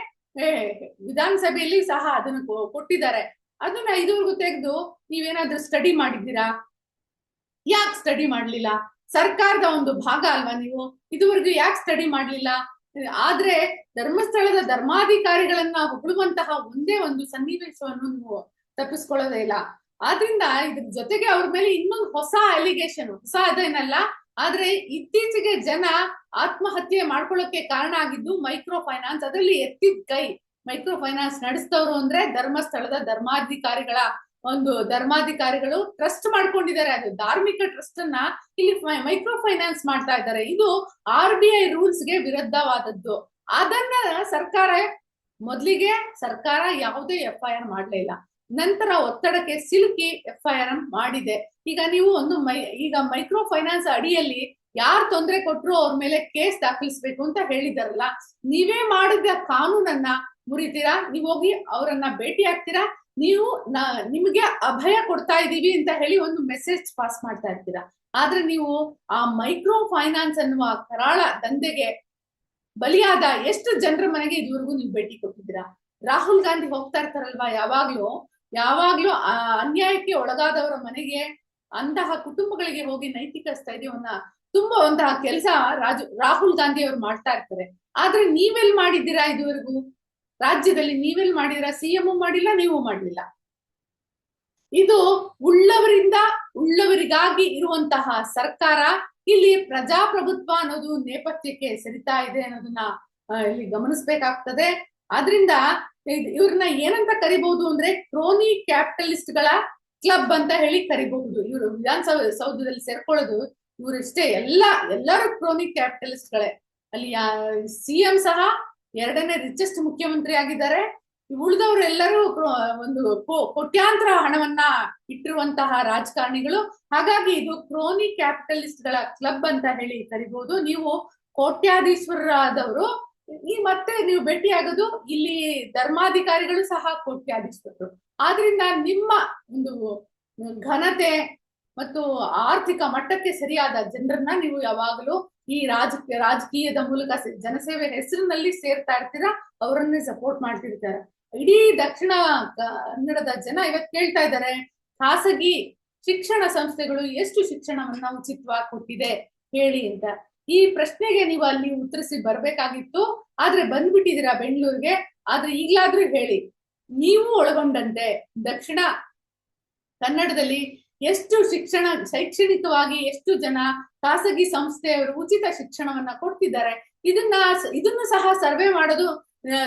ವಿಧಾನಸಭೆಯಲ್ಲಿ ಸಹ ಅದನ್ನು ಕೊಟ್ಟಿದ್ದಾರೆ. ಅದನ್ನ ಇದುವರೆಗೂ ತೆಗೆದು ನೀವೇನಾದ್ರೂ ಸ್ಟಡಿ ಮಾಡಿದ್ದೀರಾ? ಯಾಕೆ ಸ್ಟಡಿ ಮಾಡ್ಲಿಲ್ಲ? ಸರ್ಕಾರದ ಒಂದು ಭಾಗ ಅಲ್ವಾ ನೀವು? ಇದುವರೆಗೂ ಯಾಕೆ ಸ್ಟಡಿ ಮಾಡ್ಲಿಲ್ಲ? ಆದ್ರೆ ಧರ್ಮಸ್ಥಳದ ಧರ್ಮಾಧಿಕಾರಿಗಳನ್ನ ಹೊಗಳುವಂತಹ ಒಂದೇ ಒಂದು ಸನ್ನಿವೇಶವನ್ನು ನೀವು ತಪ್ಪಿಸ್ಕೊಳ್ಳೋದೇ ಇಲ್ಲ. ಆದ್ರಿಂದ ಇದ್ರ ಜೊತೆಗೆ ಅವ್ರ ಮೇಲೆ ಇನ್ನೊಂದು ಹೊಸ ಅಲಿಗೇಷನ್ ಹೊಸ ಅದೇನಲ್ಲ ಆದ್ರೆ ಇತ್ತೀಚೆಗೆ ಜನ ಆತ್ಮಹತ್ಯೆ ಮಾಡ್ಕೊಳ್ಳೋಕೆ ಕಾರಣ ಆಗಿದ್ದು ಮೈಕ್ರೋ ಫೈನಾನ್ಸ್ ಅದರಲ್ಲಿ ಎತ್ತಿದ ಕೈ ಮೈಕ್ರೋ ಫೈನಾನ್ಸ್ ನಡೆಸ್ತವ್ರು ಅಂದ್ರೆ ಧರ್ಮಸ್ಥಳದ ಧರ್ಮಾಧಿಕಾರಿಗಳ, ಒಂದು ಧರ್ಮಾಧಿಕಾರಿಗಳು ಟ್ರಸ್ಟ್ ಮಾಡ್ಕೊಂಡಿದ್ದಾರೆ. ಅದು ಧಾರ್ಮಿಕ ಟ್ರಸ್ಟ್ ಅನ್ನ ಇಲ್ಲಿ ಮೈಕ್ರೋ ಫೈನಾನ್ಸ್ ಮಾಡ್ತಾ ಇದ್ದಾರೆ. ಇದು ಆರ್ ಬಿ ಐ ರೂಲ್ಸ್ಗೆ ವಿರುದ್ಧವಾದದ್ದು. ಅದನ್ನ ಸರ್ಕಾರ, ಮೊದ್ಲಿಗೆ ಸರ್ಕಾರ ಯಾವುದೇ ಎಫ್ ಐ ಆರ್ ಮಾಡ್ಲೇ ಇಲ್ಲ. ನಂತರ ಒತ್ತಡಕ್ಕೆ ಸಿಲುಕಿ ಎಫ್ ಐ ಆರ್ ಮಾಡಿದೆ. ಈಗ ನೀವು ಒಂದು ಮೈ, ಈಗ ಮೈಕ್ರೋ ಫೈನಾನ್ಸ್ ಅಡಿಯಲ್ಲಿ ಯಾರು ತೊಂದರೆ ಕೊಟ್ಟರು ಅವ್ರ ಮೇಲೆ ಕೇಸ್ ದಾಖಲಿಸ್ಬೇಕು ಅಂತ ಹೇಳಿದಾರಲ್ಲ, ನೀವೇ ಮಾಡಿದ ಕಾನೂನನ್ನ ಮುರಿತೀರಾ? ನೀವು ಹೋಗಿ ಅವರನ್ನ ಭೇಟಿ ಆಗ್ತೀರಾ? ನೀವು ನಿಮಗೆ ಅಭಯ ಕೊಡ್ತಾ ಇದೀವಿ ಅಂತ ಹೇಳಿ ಒಂದು ಮೆಸೇಜ್ ಪಾಸ್ ಮಾಡ್ತಾ ಇರ್ತೀರಾ? ಆದ್ರೆ ನೀವು ಆ ಮೈಕ್ರೋ ಫೈನಾನ್ಸ್ ಅನ್ನುವ ಕರಾಳ ದಂಧೆಗೆ ಬಲಿಯಾದ ಎಷ್ಟು ಜನರ ಮನೆಗೆ ಇದುವರೆಗೂ ನೀವು ಭೇಟಿ ಕೊಟ್ಟಿದ್ದೀರಾ? ರಾಹುಲ್ ಗಾಂಧಿ ಹೋಗ್ತಾ ಇರ್ತಾರಲ್ವಾ ಯಾವಾಗ್ಲೂ? ಯಾವಾಗ್ಲೂ ಅನ್ಯಾಯಕ್ಕೆ ಒಳಗಾದವರ ಮನೆಗೆ ಅಂತಹ ಕುಟುಂಬಗಳಿಗೆ ಹೋಗಿ ನೈತಿಕ ಸ್ಥೈರ್ಯವನ್ನ ತುಂಬುವಂತಹ ಕೆಲಸ ರಾಜು ರಾಹುಲ್ ಗಾಂಧಿ ಅವರು ಮಾಡ್ತಾ ಇರ್ತಾರೆ. ಆದ್ರೆ ನೀವೆಲ್ ಮಾಡಿದ್ದೀರಾ ಇದುವರೆಗೂ? ರಾಜ್ಯದಲ್ಲಿ ನೀವೆಲ್ ಮಾಡಿದಿರಾ ಸಿಎಂ ಮಾಡಿಲ್ಲ, ನೀವು ಮಾಡಲಿಲ್ಲ ಇದು ಉಳ್ಳವರಿಂದ ಉಳ್ಳವರಿಗಾಗಿ ಇರುವಂತಹ ಸರ್ಕಾರ, ಇಲ್ಲಿ ಪ್ರಜಾಪ್ರಭುತ್ವ ಅನ್ನೋದು ನೇಪಥ್ಯಕ್ಕೆ ಸರಿತಾ ಇದೆ ಅನ್ನೋದನ್ನ ಇಲ್ಲಿ ಗಮನಿಸ್ಬೇಕಾಗ್ತದೆ. ಆದ್ರಿಂದ ಇವ್ರನ್ನ ಏನಂತ ಕರಿಬಹುದು ಅಂದ್ರೆ ಕ್ರೋನಿ ಕ್ಯಾಪಿಟಲಿಸ್ಟ್ಗಳ ಕ್ಲಬ್ ಅಂತ ಹೇಳಿ ಕರಿಬಹುದು. ಇವರು ವಿಧಾನಸಭೆ ಸೌಧದಲ್ಲಿ ಸೇರ್ಕೊಳ್ಳೋದು ಇವರಿಷ್ಟೇ. ಎಲ್ಲ, ಎಲ್ಲರೂ ಕ್ರೋನಿ ಕ್ಯಾಪಿಟಲಿಸ್ಟ್ ಗಳೇ ಅಲ್ಲಿ ಸಿಎಂ ಸಹ ಎರಡನೇ ರಿಚೆಸ್ಟ್ ಮುಖ್ಯಮಂತ್ರಿ ಆಗಿದ್ದಾರೆ. ಉಳಿದವರೆಲ್ಲರೂ ಒಂದು ಕೋಟ್ಯಾಂತರ ಹಣವನ್ನ ಇಟ್ಟಿರುವಂತಹ ರಾಜಕಾರಣಿಗಳು. ಹಾಗಾಗಿ ಇದು ಕ್ರೋನಿ ಕ್ಯಾಪಿಟಲಿಸ್ಟ್ಗಳ ಕ್ಲಬ್ ಅಂತ ಹೇಳಿ ಕರಿಬಹುದು. ನೀವು ಕೋಟ್ಯಾಧೀಶ್ವರರಾದವರು ಈ ಮತ್ತೆ ನೀವು ಭೇಟಿಯಾಗೋದು ಇಲ್ಲಿ ಧರ್ಮಾಧಿಕಾರಿಗಳು ಸಹ ಕೋಟ್ಯಾಧೀಶ್ವರರು ಆದ್ರಿಂದ ನಿಮ್ಮ ಒಂದು ಘನತೆ ಮತ್ತು ಆರ್ಥಿಕ ಮಟ್ಟಕ್ಕೆ ಸರಿಯಾದ ಜನರನ್ನ ನೀವು ಯಾವಾಗಲೂ ಈ ರಾಜಕೀಯ ರಾಜಕೀಯದ ಮೂಲಕ ಜನಸೇವೆ ಹೆಸರಿನಲ್ಲಿ ಸೇರ್ತಾ ಇರ್ತೀರಾ, ಅವರನ್ನೇ ಸಪೋರ್ಟ್ ಮಾಡ್ತಿರ್ತಾರೆ. ಇಡೀ ದಕ್ಷಿಣ ಕನ್ನಡದ ಜನ ಇವತ್ ಕೇಳ್ತಾ ಇದ್ದಾರೆ, ಖಾಸಗಿ ಶಿಕ್ಷಣ ಸಂಸ್ಥೆಗಳು ಎಷ್ಟು ಶಿಕ್ಷಣವನ್ನ ಉಚಿತವಾಗಿ ಕೊಟ್ಟಿದೆ ಹೇಳಿ ಅಂತ. ಈ ಪ್ರಶ್ನೆಗೆ ನೀವು ಅಲ್ಲಿ ಉತ್ತರಿಸಿ ಬರ್ಬೇಕಾಗಿತ್ತು. ಆದ್ರೆ ಬಂದ್ಬಿಟ್ಟಿದ್ದೀರಾ ಬೆಂಗಳೂರಿಗೆ. ಆದ್ರೆ ಈಗ್ಲಾದ್ರೂ ಹೇಳಿ. ನೀವು ಒಳಗೊಂಡಂತೆ ದಕ್ಷಿಣ ಕನ್ನಡದಲ್ಲಿ ಎಷ್ಟು ಶಿಕ್ಷಣ, ಶೈಕ್ಷಣಿಕವಾಗಿ ಎಷ್ಟು ಜನ ಖಾಸಗಿ ಸಂಸ್ಥೆಯವರು ಉಚಿತ ಶಿಕ್ಷಣವನ್ನ ಕೊಡ್ತಿದ್ದಾರೆ. ಇದನ್ನ ಇದನ್ನು ಸಹ ಸರ್ವೆ ಮಾಡೋದು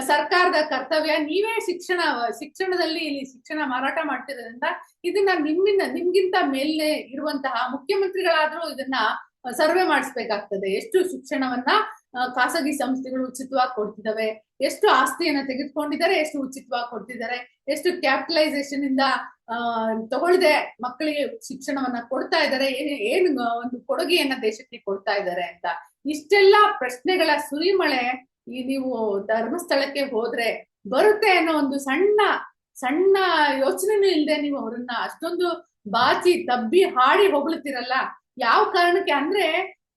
ಸರ್ಕಾರದ ಕರ್ತವ್ಯ. ನೀವೇ ಶಿಕ್ಷಣ, ಶಿಕ್ಷಣದಲ್ಲಿ ಇಲ್ಲಿ ಶಿಕ್ಷಣ ಮಾರಾಟ ಮಾಡ್ತಿರೋದ್ರಿಂದ ಇದನ್ನ ನಿಮ್ಮಿಂದ, ನಿಮ್ಗಿಂತ ಮೇಲೆ ಇರುವಂತಹ ಮುಖ್ಯಮಂತ್ರಿಗಳಾದ್ರೂ ಇದನ್ನ ಸರ್ವೆ ಮಾಡಿಸ್ಬೇಕಾಗ್ತದೆ. ಎಷ್ಟು ಶಿಕ್ಷಣವನ್ನ ಖಾಸಗಿ ಸಂಸ್ಥೆಗಳು ಉಚಿತವಾಗಿ ಕೊಡ್ತಿದ್ದಾವೆ ಎಷ್ಟು ಆಸ್ತಿಯನ್ನ ತೆಗೆದುಕೊಂಡಿದ್ದಾರೆ, ಎಷ್ಟು ಉಚಿತವಾಗಿ ಕೊಡ್ತಿದ್ದಾರೆ ಎಷ್ಟು ಕ್ಯಾಪಿಟಲೈಸೇಷನ್ ಇಂದ ತಗೊಳ್ದೆ ಮಕ್ಕಳಿಗೆ ಶಿಕ್ಷಣವನ್ನ ಕೊಡ್ತಾ ಇದ್ದಾರೆ ಏನ್- ಒಂದು ಕೊಡುಗೆಯನ್ನ ದೇಶಕ್ಕೆ ಕೊಡ್ತಾ ಇದ್ದಾರೆ ಅಂತ. ಇಷ್ಟೆಲ್ಲ ಪ್ರಶ್ನೆಗಳ ಸುರಿಮಳೆ ಈ ನೀವು ಧರ್ಮಸ್ಥಳಕ್ಕೆ ಹೋದ್ರೆ ಬರುತ್ತೆ ಅನ್ನೋ ಒಂದು ಸಣ್ಣ ಸಣ್ಣ ಯೋಚನೆನೂ ಇಲ್ಲದೆ ನೀವು ಅವರನ್ನ ಅಷ್ಟೊಂದು ಬಾಚಿ ತಬ್ಬಿ ಹಾಡಿ ಹೊಗಳ್ತಿರಲ್ಲ. ಯಾವ ಕಾರಣಕ್ಕೆ ಅಂದ್ರೆ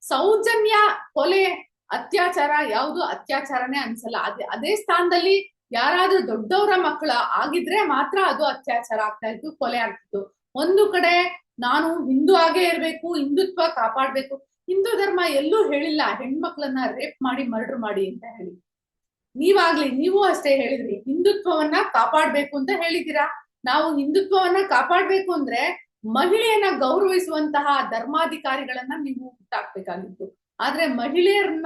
ಸೌಜನ್ಯ ಕೊಲೆ ಅತ್ಯಾಚಾರ ಯಾವುದು ಅತ್ಯಾಚಾರನೇ ಅನ್ಸಲ್ಲ. ಅದೇ ಅದೇ ಸ್ಥಾನದಲ್ಲಿ ಯಾರಾದ್ರೂ ದೊಡ್ಡವರ ಮಕ್ಕಳ ಆಗಿದ್ರೆ ಮಾತ್ರ ಅದು ಅತ್ಯಾಚಾರ ಆಗ್ತಾ ಇತ್ತು, ಕೊಲೆ ಆಗ್ತಿತ್ತು. ಒಂದು ಕಡೆ ನಾನು ಹಿಂದೂ ಆಗೇ ಇರ್ಬೇಕು, ಹಿಂದುತ್ವ ಕಾಪಾಡ್ಬೇಕು, ಹಿಂದೂ ಧರ್ಮ ಎಲ್ಲೂ ಹೇಳಿಲ್ಲ, ಹೆಣ್ಮಕ್ಳನ್ನ ರೇಪ್ ಮಾಡಿ, ಮರ್ಡರ್ ಮಾಡಿ ಅಂತ ಹೇಳಿ. ನೀವಾಗ್ಲಿ, ನೀವು ಅಷ್ಟೇ ಹೇಳಿದ್ರಿ, ಹಿಂದುತ್ವವನ್ನ ಕಾಪಾಡ್ಬೇಕು ಅಂತ ಹೇಳಿದ್ದೀರಾ? ನಾವು ಹಿಂದುತ್ವವನ್ನ ಕಾಪಾಡ್ಬೇಕು ಅಂದ್ರೆ ಮಹಿಳೆಯನ್ನ ಗೌರವಿಸುವಂತಹ ಧರ್ಮಾಧಿಕಾರಿಗಳನ್ನ ನೀವು ಹುಟ್ಟಾಕ್ಬೇಕಾಗಿತ್ತು. ಆದ್ರೆ ಮಹಿಳೆಯರನ್ನ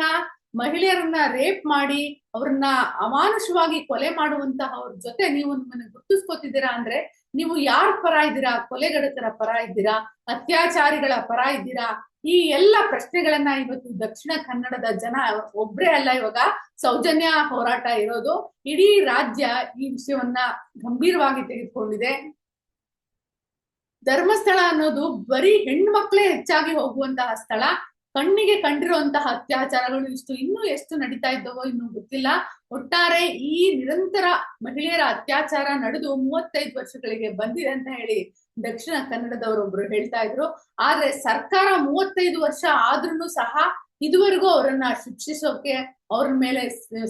ಮಹಿಳೆಯರನ್ನ ರೇಪ್ ಮಾಡಿ, ಅವ್ರನ್ನ ಅಮಾನುಷವಾಗಿ ಕೊಲೆ ಮಾಡುವಂತಹ ಅವ್ರ ಜೊತೆ ನೀವು ನಿಮ್ಮನ್ನ ಗುರ್ತಿಸ್ಕೊತಿದ್ದೀರಾ ಅಂದ್ರೆ, ನೀವು ಯಾರ ಪರ ಇದ್ದೀರಾ? ಕೊಲೆಗಡತರ ಪರ ಇದ್ದೀರಾ? ಅತ್ಯಾಚಾರಿಗಳ ಪರ ಇದ್ದೀರಾ? ಈ ಎಲ್ಲ ಪ್ರಶ್ನೆಗಳನ್ನ ಇವತ್ತು ದಕ್ಷಿಣ ಕನ್ನಡದ ಜನ ಒಬ್ರೇ ಅಲ್ಲ ಇವಾಗ ಸೌಜನ್ಯ ಹೋರಾಟ ಇರೋದು. ಇಡೀ ರಾಜ್ಯ ಈ ವಿಷಯವನ್ನ ಗಂಭೀರವಾಗಿ ತೆಗೆದುಕೊಂಡಿದೆ. ಧರ್ಮಸ್ಥಳ ಅನ್ನೋದು ಬರೀ ಹೆಣ್ಮಕ್ಳೇ ಹೆಚ್ಚಾಗಿ ಹೋಗುವಂತಹ ಸ್ಥಳ. ಕಣ್ಣಿಗೆ ಕಂಡಿರುವಂತಹ ಅತ್ಯಾಚಾರಗಳು ಇಷ್ಟು, ಇನ್ನೂ ಎಷ್ಟು ನಡೀತಾ ಇದ್ದವೋ ಇನ್ನು ಗೊತ್ತಿಲ್ಲ. ಒಟ್ಟಾರೆ ಈ ನಿರಂತರ ಮಹಿಳೆಯರ ಅತ್ಯಾಚಾರ ನಡೆದು ಮೂವತ್ತೈದು ವರ್ಷಗಳಿಗೆ ಬಂದಿದೆ ಅಂತ ಹೇಳಿ ದಕ್ಷಿಣ ಕನ್ನಡದವರೊಬ್ರು ಹೇಳ್ತಾ ಇದ್ರು. ಆದ್ರೆ ಸರ್ಕಾರ ಮೂವತ್ತೈದು ವರ್ಷ ಆದ್ರೂ ಸಹ ಇದುವರೆಗೂ ಅವರನ್ನ ಶಿಕ್ಷಿಸೋಕೆ, ಅವ್ರ ಮೇಲೆ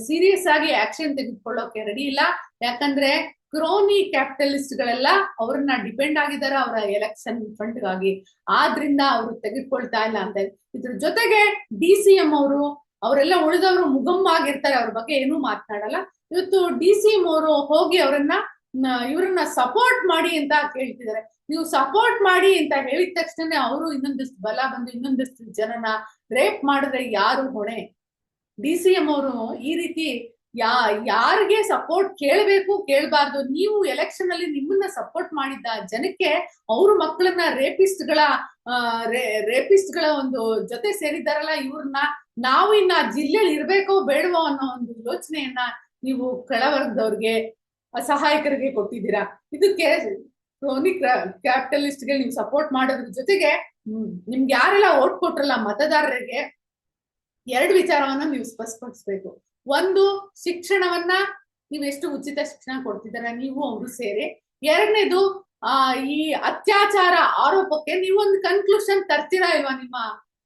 ಸೀರಿಯಸ್ ಆಗಿ ಆಕ್ಷನ್ ತೆಗೆದುಕೊಳ್ಳೋಕೆ ರೆಡಿ ಇಲ್ಲ. ಯಾಕಂದ್ರೆ ಕ್ರೋನಿ ಕ್ಯಾಪಿಟಲಿಸ್ಟ್ ಗಳೆಲ್ಲ ಅವ್ರನ್ನ ಡಿಪೆಂಡ್ ಆಗಿದ್ದಾರೆ ಅವರ ಎಲೆಕ್ಷನ್ ಫಂಡ್ಗಾಗಿ ಆದ್ರಿಂದ ಅವರು ತೆಗೆದುಕೊಳ್ತಾ ಇಲ್ಲ ಅಂತ ಇದ್ರ ಜೊತೆಗೆ ಡಿ ಸಿ ಎಂ ಅವರು, ಅವರೆಲ್ಲ ಉಳಿದವರು ಮುಗಮ್ಮಾಗಿರ್ತಾರೆ ಅವ್ರ ಬಗ್ಗೆ ಏನೂ ಮಾತನಾಡಲ್ಲ. ಇವತ್ತು ಡಿ ಸಿ ಎಂ ಅವರು ಹೋಗಿ ಅವರನ್ನ ಇವ್ರನ್ನ ಸಪೋರ್ಟ್ ಮಾಡಿ ಅಂತ ಕೇಳ್ತಿದ್ದಾರೆ ನೀವು ಸಪೋರ್ಟ್ ಮಾಡಿ ಅಂತ ಹೇಳಿದ ತಕ್ಷಣ ಅವರು ಇನ್ನೊಂದಿಷ್ಟು ಬಲ ಬಂದು ಇನ್ನೊಂದಿಷ್ಟು ಜನನ ರೇಪ್ ಮಾಡಿದ್ರೆ ಯಾರು ಹೊಣೆ? ಡಿ ಸಿ ಎಂ ಅವರು ಈ ರೀತಿ ಯಾ, ಯಾರಿಗೆ ಸಪೋರ್ಟ್ ಕೇಳಬೇಕು, ಕೇಳಬಾರ್ದು. ನೀವು ಎಲೆಕ್ಷನ್ ಅಲ್ಲಿ ನಿಮ್ಮನ್ನ ಸಪೋರ್ಟ್ ಮಾಡಿದ್ದ ಜನಕ್ಕೆ ಅವ್ರ ಮಕ್ಕಳನ್ನ ರೇಪಿಸ್ಟ್ಗಳ ರೇಪಿಸ್ಟ್ಗಳ ಒಂದು ಜೊತೆ ಸೇರಿದ್ದಾರಲ್ಲ, ಇವ್ರನ್ನ ನಾವು ಇನ್ನ ಜಿಲ್ಲೆಯಲ್ಲಿ ಇರ್ಬೇಕೋ ಬೇಡವೋ ಅನ್ನೋ ಒಂದು ಯೋಚನೆಯನ್ನ ನೀವು ಕೆಳವರ್ಗದವ್ರಿಗೆ ಸಹಾಯಕರಿಗೆ ಕೊಟ್ಟಿದ್ದೀರಾ? ಇದಕ್ಕೆ ಕ್ರೋನಿಕ್ ಕ್ಯಾಪಿಟಲಿಸ್ಟ್ಗೆ ನೀವು ಸಪೋರ್ಟ್ ಮಾಡೋದ್ರ ಜೊತೆಗೆ ನಿಮ್ಗೆ ಯಾರೆಲ್ಲ ಓಟ್ ಕೊಟ್ರಲ್ಲ ಮತದಾರರಿಗೆ, ಎರಡು ವಿಚಾರವನ್ನ ನೀವು ಸ್ಪಷ್ಟಪಡಿಸ್ಬೇಕು. ಒಂದು ಶಿಕ್ಷಣವನ್ನ ನೀವು ಎಷ್ಟು ಉಚಿತ ಶಿಕ್ಷಣ ಕೊಡ್ತಿದ್ದಾರೆ, ನೀವು ಅವರು ಸೇರಿ. ಎರಡನೇದು, ಆ, ಈ ಅತ್ಯಾಚಾರ ಆರೋಪಕ್ಕೆ ನೀವು ಒಂದು ಕನ್ಕ್ಲೂಷನ್ ತರ್ತೀರಾ ಇಲ್ವಾ ನಿಮ್ಮ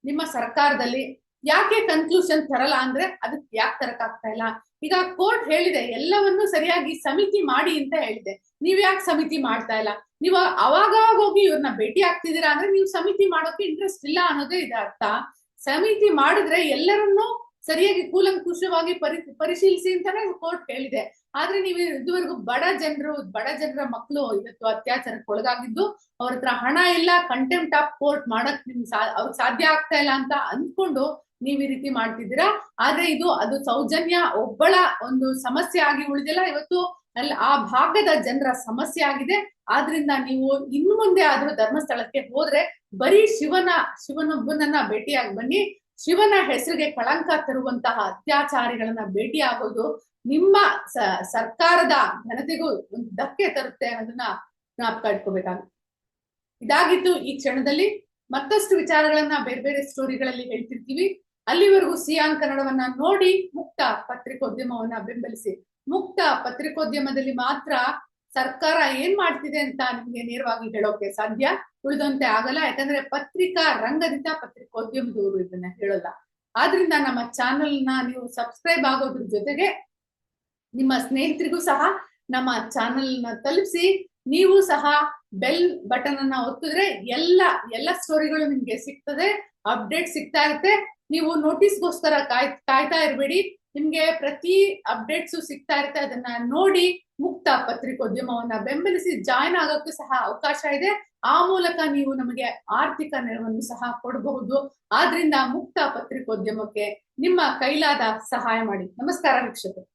ನಿಮ್ಮ ಸರ್ಕಾರದಲ್ಲಿ? ಯಾಕೆ ಕನ್ಕ್ಲೂಷನ್ ತರಲ್ಲ ಅಂದ್ರೆ ಅದಕ್ಕೆ ಯಾಕೆ ತರಕಾಗ್ತಾ ಇಲ್ಲ? ಈಗ ಕೋರ್ಟ್ ಹೇಳಿದೆ, ಎಲ್ಲವನ್ನೂ ಸರಿಯಾಗಿ ಸಮಿತಿ ಮಾಡಿ ಅಂತ ಹೇಳಿದೆ. ನೀವ್ ಯಾಕೆ ಸಮಿತಿ ಮಾಡ್ತಾ ಇಲ್ಲ? ನೀವು ಅವಾಗವಾಗ ಹೋಗಿ ಇವ್ರನ್ನ ಭೇಟಿ ಆಗ್ತಿದ್ದೀರಾ ಅಂದ್ರೆ ನೀವು ಸಮಿತಿ ಮಾಡೋಕೆ ಇಂಟ್ರೆಸ್ಟ್ ಇಲ್ಲ ಅನ್ನೋದೇ ಇದೆ ಅರ್ಥ. ಸಮಿತಿ ಮಾಡಿದ್ರೆ ಎಲ್ಲರನ್ನೂ ಸರಿಯಾಗಿ ಕೂಲಂಕುಷವಾಗಿ ಪರಿ, ಪರಿಶೀಲಿಸಿ ಅಂತಾನೆ ಕೋರ್ಟ್ ಹೇಳಿದೆ. ಆದ್ರೆ ನೀವು ಇದುವರೆಗೂ ಬಡ ಜನರು, ಬಡ ಜನರ ಮಕ್ಕಳು ಇವತ್ತು ಅತ್ಯಾಚಾರಕ್ಕೆ ಒಳಗಾಗಿದ್ದು, ಅವ್ರ ಹತ್ರ ಹಣ ಇಲ್ಲ ಕಂಟೆಂಪ್ಟ್ ಆಫ್ ಕೋರ್ಟ್ ಮಾಡಕ್ ನಿಮ್ಗೆ ಸಾ ಸಾಧ್ಯ ಆಗ್ತಾ ಇಲ್ಲ ಅಂತ ಅಂದ್ಕೊಂಡು ನೀವ್ ಈ ರೀತಿ ಮಾಡ್ತಿದ್ದೀರಾ? ಆದ್ರೆ ಇದು, ಅದು ಸೌಜನ್ಯ, ಒಬ್ಬಳ ಒಂದು ಸಮಸ್ಯೆ ಆಗಿ ಉಳಿದಿಲ್ಲ. ಇವತ್ತು ಅಲ್ಲಿ ಆ ಭಾಗದ ಜನರ ಸಮಸ್ಯೆ ಆಗಿದೆ. ಆದ್ರಿಂದ ನೀವು ಇನ್ನು ಮುಂದೆ ಆದ್ರೂ ಧರ್ಮಸ್ಥಳಕ್ಕೆ ಹೋದ್ರೆ ಬರೀ ಶಿವನ, ಶಿವನೊಬ್ಬನನ್ನ ಭೇಟಿಯಾಗಿ ಬನ್ನಿ. ಶಿವನ ಹೆಸರಿಗೆ ಕಳಂಕ ತರುವಂತಹ ಅತ್ಯಾಚಾರಿಗಳನ್ನ ಭೇಟಿ ಆಗೋದು ನಿಮ್ಮ ಸರ್ಕಾರದ ಘನತೆಗೂ ಒಂದು ಧಕ್ಕೆ ತರುತ್ತೆ ಅನ್ನೋದನ್ನ ಜ್ಞಾಪಕ ಇಟ್ಕೋಬೇಕಾಗುತ್ತೆ ಇದಾಗಿತ್ತು ಈ ಕ್ಷಣದಲ್ಲಿ ಮತ್ತಷ್ಟು ವಿಚಾರಗಳನ್ನ ಬೇರೆ ಬೇರೆ ಸ್ಟೋರಿಗಳಲ್ಲಿ ಹೇಳ್ತಿರ್ತೀವಿ. ಅಲ್ಲಿವರೆಗೂ ಸಿಯಾನ್ ಕನ್ನಡವನ್ನ ನೋಡಿ ಮುಕ್ತ ಪತ್ರಿಕೋದ್ಯಮವನ್ನ ಬೆಂಬಲಿಸಿ, ಮುಕ್ತ ಪತ್ರಿಕೋದ್ಯಮದಲ್ಲಿ ಮಾತ್ರ ಸರ್ಕಾರ ಏನ್ ಮಾಡ್ತಿದೆ ಅಂತ ನಿಮ್ಗೆ ನೇರವಾಗಿ ಹೇಳೋಕೆ ಸಾಧ್ಯ? ಉಳಿದಂತೆ ಆಗಲ್ಲ. ಯಾಕಂದ್ರೆ ಪತ್ರಿಕಾ ರಂಗದಿಂದ ಪತ್ರಿಕೋದ್ಯಮದವರು ಇದನ್ನ ಹೇಳಲ್ಲ. ಆದ್ರಿಂದ ನಮ್ಮ ಚಾನೆಲ್ನ ನೀವು ಸಬ್ಸ್ಕ್ರೈಬ್ ಆಗೋದ್ರ ಜೊತೆಗೆ ನಿಮ್ಮ ಸ್ನೇಹಿತರಿಗೂ ಸಹ ನಮ್ಮ ಚಾನೆಲ್ನ ತಲುಪಿಸಿ, ನೀವು ಸಹ ಬೆಲ್ ಬಟನ್ ಅನ್ನ ಒತ್ತಿದ್ರೆ ಎಲ್ಲ ಎಲ್ಲ ಸ್ಟೋರಿಗಳು ನಿಮ್ಗೆ ಸಿಗ್ತದೆ, ಅಪ್ಡೇಟ್ ಸಿಗ್ತಾ ಇರುತ್ತೆ. ನೀವು ನೋಟಿಸ್ಗೋಸ್ಕರ ಕಾಯ್ ಕಾಯ್ತಾ ಇರಬೇಡಿ. ನಿಮ್ಗೆ ಪ್ರತಿ ಅಪ್ಡೇಟ್ಸ್ ಸಿಗ್ತಾ ಇರುತ್ತೆ, ಅದನ್ನ ನೋಡಿ ಮುಕ್ತ ಪತ್ರಿಕೋದ್ಯಮವನ್ನ ಬೆಂಬಲಿಸಿ ಜಾಯ್ನ್ ಆಗೋಕ್ಕೂ ಸಹ ಅವಕಾಶ ಇದೆ. ಆ ಮೂಲಕ ನೀವು ನಮಗೆ ಆರ್ಥಿಕ ನೆರವನ್ನು ಸಹ ಕೊಡಬಹುದು. ಆದ್ರಿಂದ ಮುಕ್ತ ಪತ್ರಿಕೋದ್ಯಮಕ್ಕೆ ನಿಮ್ಮ ಕೈಲಾದ ಸಹಾಯ ಮಾಡಿ. ನಮಸ್ಕಾರ ವೀಕ್ಷಕರು.